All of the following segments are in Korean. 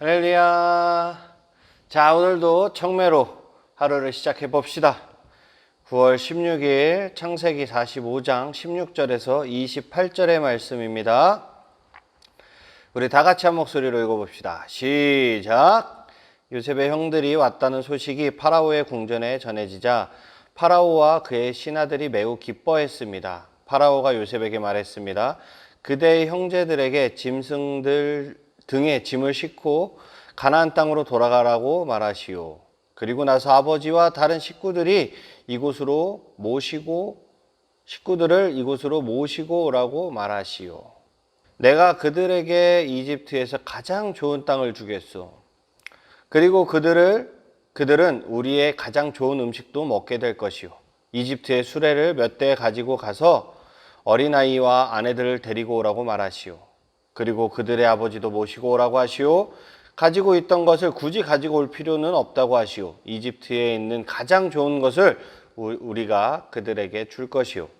할렐루야. 자, 오늘도 청매로 하루를 시작해 봅시다. 9월 16일 창세기 45장 16절에서 28절의 말씀입니다. 우리 다 같이 한 목소리로 읽어봅시다. 시작. 요셉의 형들이 왔다는 소식이 파라오의 궁전에 전해지자 파라오와 그의 신하들이 매우 기뻐했습니다. 파라오가 요셉에게 말했습니다. 그대의 형제들에게 짐승들 등에 짐을 싣고 가나안 땅으로 돌아가라고 말하시오. 그리고 나서 아버지와 다른 식구들이 이곳으로 모시고 식구들을 이곳으로 모시고 오라고 말하시오. 내가 그들에게 이집트에서 가장 좋은 땅을 주겠소. 그리고 그들을 그들은 우리의 가장 좋은 음식도 먹게 될 것이요. 이집트의 수레를 몇 대 가지고 가서 어린아이와 아내들을 데리고 오라고 말하시오. 그리고 그들의 아버지도 모시고 오라고 하시오. 가지고 있던 것을 굳이 가지고 올 필요는 없다고 하시오. 이집트에 있는 가장 좋은 것을 우- 우리가 그들에게 줄 것이오.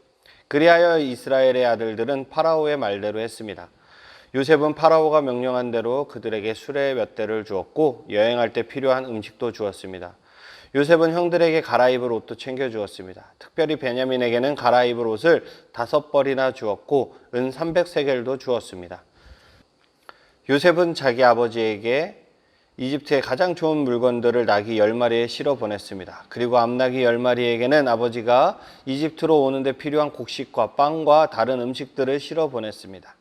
그리하여 이스라엘의 아들들은 파라오의 말대로 했습니다. 요셉은 파라오가 명령한 대로 그들에게 수레 몇 대를 주었고 여행할 때 필요한 음식도 주었습니다. 요셉은 형들에게 갈아입을 옷도 챙겨 주었습니다. 특별히 베냐민에게는 갈아입을 옷을 다섯 벌이나 주었고 은 300세겔도 주었습니다. 요셉은 자기 아버지에게 이집트의 가장 좋은 물건들을 나귀 열 마리에 실어 보냈습니다. 그리고 암나귀 열 마리에게는 아버지가 이집트로 오는데 필요한 곡식과 빵과 다른 음식들을 실어 보냈습니다.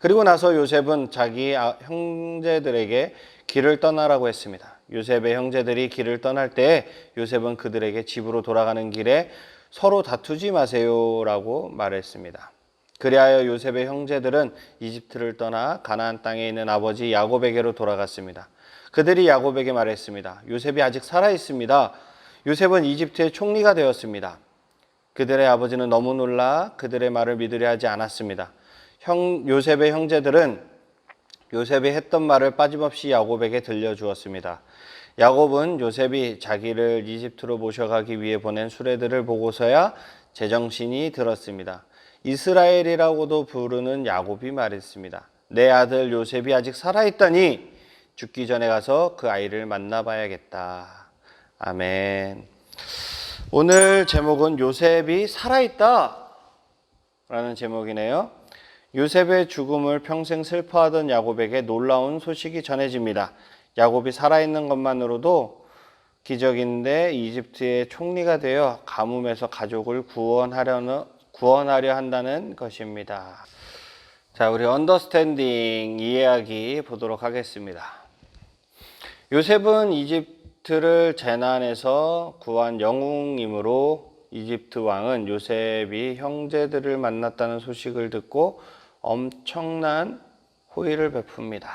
그리고 나서 요셉은 자기 아- 형제들에게 길을 떠나라고 했습니다. 요셉의 형제들이 길을 떠날 때 요셉은 그들에게 집으로 돌아가는 길에 서로 다투지 마세요라고 말했습니다. 그리하여 요셉의 형제들은 이집트를 떠나 가나안 땅에 있는 아버지 야곱에게로 돌아갔습니다. 그들이 야곱에게 말했습니다. 요셉이 아직 살아 있습니다. 요셉은 이집트의 총리가 되었습니다. 그들의 아버지는 너무 놀라 그들의 말을 믿으려 하지 않았습니다. 형 요셉의 형제들은 요셉이 했던 말을 빠짐없이 야곱에게 들려주었습니다. 야곱은 요셉이 자기를 이집트로 모셔가기 위해 보낸 수레들을 보고서야 제정신이 들었습니다. 이스라엘이라고도 부르는 야곱이 말했습니다. 내 아들 요셉이 아직 살아있다니 죽기 전에 가서 그 아이를 만나봐야겠다. 아멘. 오늘 제목은 요셉이 살아있다. 라는 제목이네요. 요셉의 죽음을 평생 슬퍼하던 야곱에게 놀라운 소식이 전해집니다. 야곱이 살아있는 것만으로도 기적인데 이집트의 총리가 되어 가뭄에서 가족을 구원하려는, 구원하려 한다는 것입니다. 자, 우리 언더스탠딩 이해하기 보도록 하겠습니다. 요셉은 이집트를 재난에서 구한 영웅이므로 이집트 왕은 요셉이 형제들을 만났다는 소식을 듣고 엄청난 호의를 베풉니다.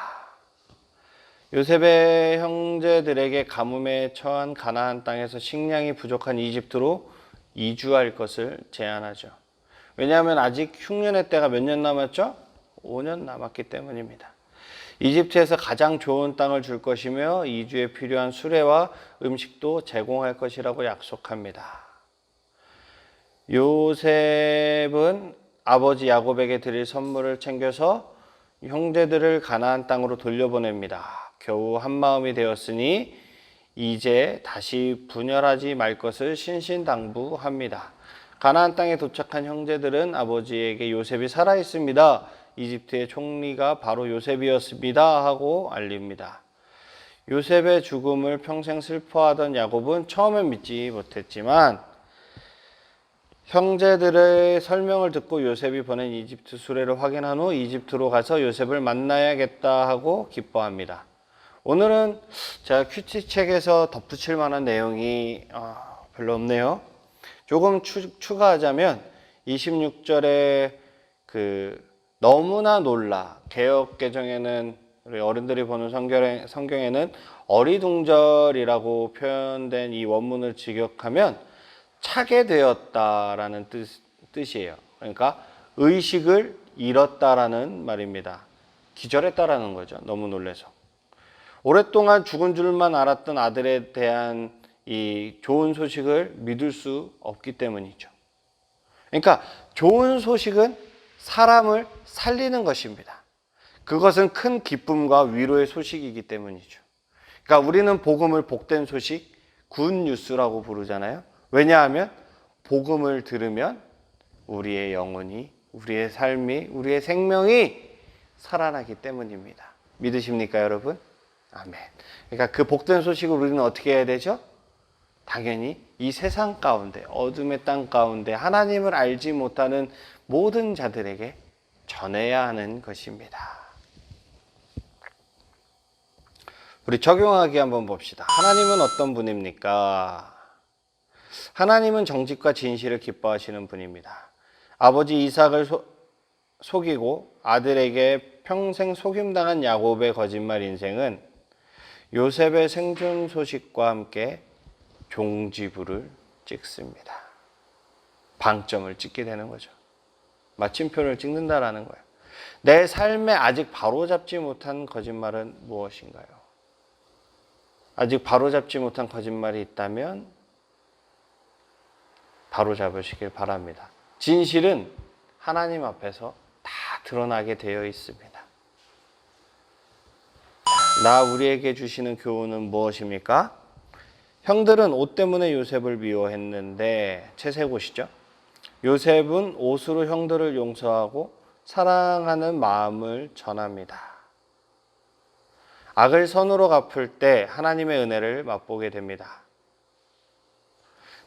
요셉의 형제들에게 가뭄에 처한 가나안 땅에서 식량이 부족한 이집트로 이주할 것을 제안하죠. 왜냐하면 아직 흉년의 때가 몇 년 남았죠? 5년 남았기 때문입니다. 이집트에서 가장 좋은 땅을 줄 것이며 이주에 필요한 수레와 음식도 제공할 것이라고 약속합니다. 요셉은 아버지 야곱에게 드릴 선물을 챙겨서 형제들을 가나안 땅으로 돌려보냅니다. 겨우 한 마음이 되었으니 이제 다시 분열하지 말 것을 신신당부합니다. 가나안 땅에 도착한 형제들은 아버지에게 요셉이 살아 있습니다. 이집트의 총리가 바로 요셉이었습니다. 하고 알립니다. 요셉의 죽음을 평생 슬퍼하던 야곱은 처음엔 믿지 못했지만 형제들의 설명을 듣고 요셉이 보낸 이집트 수레를 확인한 후 이집트로 가서 요셉을 만나야겠다 하고 기뻐합니다. 오늘은 제가 큐티 책에서 덧붙일 만한 내용이 어, 별로 없네요. 조금 추, 추가하자면 26절에 그 너무나 놀라 개혁 개정에는 우리 어른들이 보는 성경에, 성경에는 어리둥절이라고 표현된 이 원문을 직역하면 차게 되었다라는 뜻, 뜻이에요. 그러니까 의식을 잃었다라는 말입니다. 기절했다라는 거죠. 너무 놀래서. 오랫동안 죽은 줄만 알았던 아들에 대한 이 좋은 소식을 믿을 수 없기 때문이죠. 그러니까 좋은 소식은 사람을 살리는 것입니다. 그것은 큰 기쁨과 위로의 소식이기 때문이죠. 그러니까 우리는 복음을 복된 소식, 굿 뉴스라고 부르잖아요. 왜냐하면 복음을 들으면 우리의 영혼이, 우리의 삶이, 우리의 생명이 살아나기 때문입니다. 믿으십니까, 여러분? 아멘. 그러니까 그 복된 소식을 우리는 어떻게 해야 되죠? 당연히 이 세상 가운데, 어둠의 땅 가운데 하나님을 알지 못하는 모든 자들에게 전해야 하는 것입니다. 우리 적용하기 한번 봅시다. 하나님은 어떤 분입니까? 하나님은 정직과 진실을 기뻐하시는 분입니다. 아버지 이삭을 소, 속이고 아들에게 평생 속임당한 야곱의 거짓말 인생은 요셉의 생존 소식과 함께 종지부를 찍습니다. 방점을 찍게 되는 거죠. 마침표를 찍는다라는 거예요. 내 삶에 아직 바로잡지 못한 거짓말은 무엇인가요? 아직 바로잡지 못한 거짓말이 있다면 바로잡으시길 바랍니다. 진실은 하나님 앞에서 다 드러나게 되어 있습니다. 나 우리에게 주시는 교훈은 무엇입니까? 형들은 옷 때문에 요셉을 미워했는데 채세 보시죠. 요셉은 옷으로 형들을 용서하고 사랑하는 마음을 전합니다. 악을 선으로 갚을 때 하나님의 은혜를 맛보게 됩니다.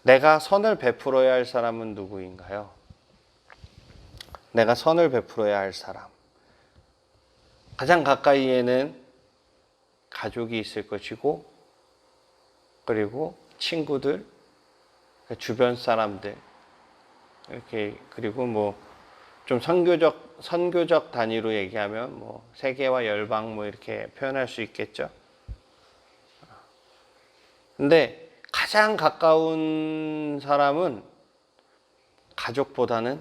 내가 선을 베풀어야 할 사람은 누구인가요? 내가 선을 베풀어야 할 사람. 가장 가까이에는 가족이 있을 것이고, 그리고 친구들, 주변 사람들, 이렇게, 그리고 뭐, 좀 선교적, 선교적 단위로 얘기하면 뭐, 세계와 열방 뭐 이렇게 표현할 수 있겠죠. 근데 가장 가까운 사람은 가족보다는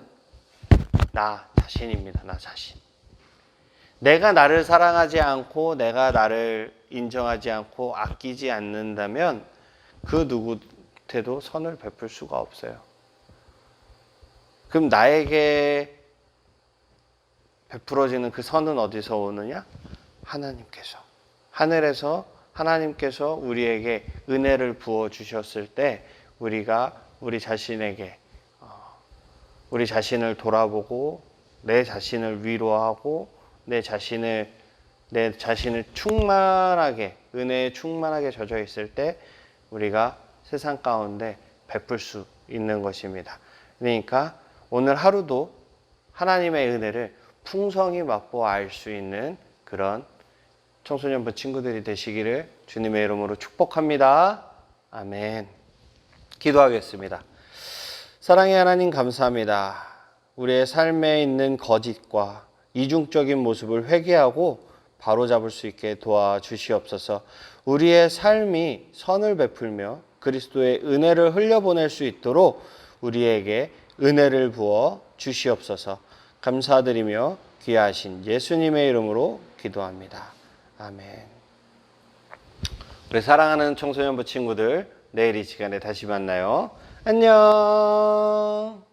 나 자신입니다. 나 자신. 내가 나를 사랑하지 않고 내가 나를 인정하지 않고 아끼지 않는다면 그 누구한테도 선을 베풀 수가 없어요. 그럼 나에게 베풀어지는 그 선은 어디서 오느냐? 하나님께서. 하늘에서 하나님께서 우리에게 은혜를 부어 주셨을 때 우리가 우리 자신에게 어, 우리 자신을 돌아보고 내 자신을 위로하고 내 자신을 내 자신을 충만하게 은혜에 충만하게 젖어 있을 때 우리가 세상 가운데 베풀 수 있는 것입니다. 그러니까 오늘 하루도 하나님의 은혜를 풍성히 맛보아 알 수 있는 그런 청소년부 친구들이 되시기를 주님의 이름으로 축복합니다. 아멘. 기도하겠습니다. 사랑의 하나님 감사합니다. 우리의 삶에 있는 거짓과 이중적인 모습을 회개하고 바로잡을 수 있게 도와주시옵소서. 우리의 삶이 선을 베풀며 그리스도의 은혜를 흘려보낼 수 있도록 우리에게 은혜를 부어 주시옵소서. 감사드리며 귀하신 예수님의 이름으로 기도합니다. 아멘. 우리 사랑하는 청소년부 친구들, 내일 이 시간에 다시 만나요. 안녕.